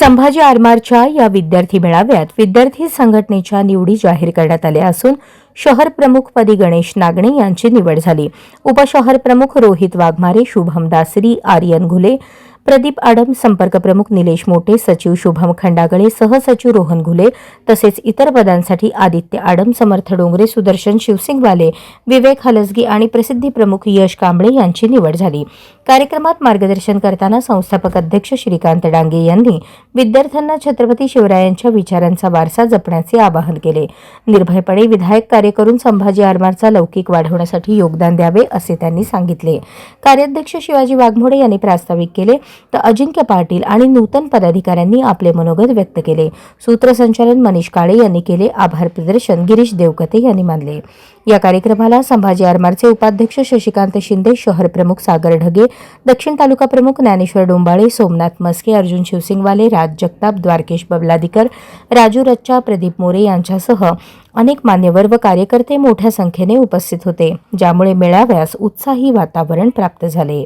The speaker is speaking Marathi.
संभाजी आरमारच्या या विद्यार्थी मेळाव्यात विद्यार्थी संघटनेच्या निवडी जाहीर करण्यात आल्या असून शहर प्रमुख पदी गणेश नागणे यांची निवड झाली. उपशहर प्रमुख रोहित वाघमारे शुभम दासरी आर्यन घुले प्रदीप आडम संपर्क प्रमुख निलेश मोटे सचिव शुभम खंडागळे सहसचिव रोहन घुले तसेच इतर पदांसाठी आदित्य आडम समर्थ डोंगरे सुदर्शन शिवसिंगवाले विवेक हलसगी आणि प्रसिद्धी प्रमुख यश कांबळे यांची निवड झाली. कार्यक्रमात मार्गदर्शन करताना संस्थापक अध्यक्ष श्रीकांत डांगे यांनी विद्यार्थ्यांना छत्रपती शिवरायांच्या विचारांचा वारसा जपण्याचे आवाहन केले. निर्भयपणे विधायक कार्य करून संभाजी आरमारचा लौकिक वाढवण्यासाठी योगदान द्यावे असे त्यांनी सांगितले. कार्याध्यक्ष शिवाजी वाघमोडे यांनी प्रास्ताविक केले तर अजिंक्य पाटील आणि नूतन पदाधिकाऱ्यांनी आपले मनोगत व्यक्त केले. सूत्रसंचालन मनीष काळे यांनी केले आभार प्रदर्शन. गिरीश देवकते यांनी मानले. या कार्यक्रमाला संभाजी आरमारचे उपाध्यक्ष शशिकांत शिंदे शहर प्रमुख सागर ढगे दक्षिण तालुका प्रमुख ज्ञानेश्वर डोंबाळे सोमनाथ मस्के अर्जुन शिवसिंगवाले राज जगताप द्वारकेश बबलादीकर राजू रच्चा प्रदीप मोरे यांच्यासह अनेक मान्यवर व कार्यकर्ते मोठ्या संख्येने उपस्थित होते ज्यामुळे मेळाव्यास उत्साही वातावरण प्राप्त झाले.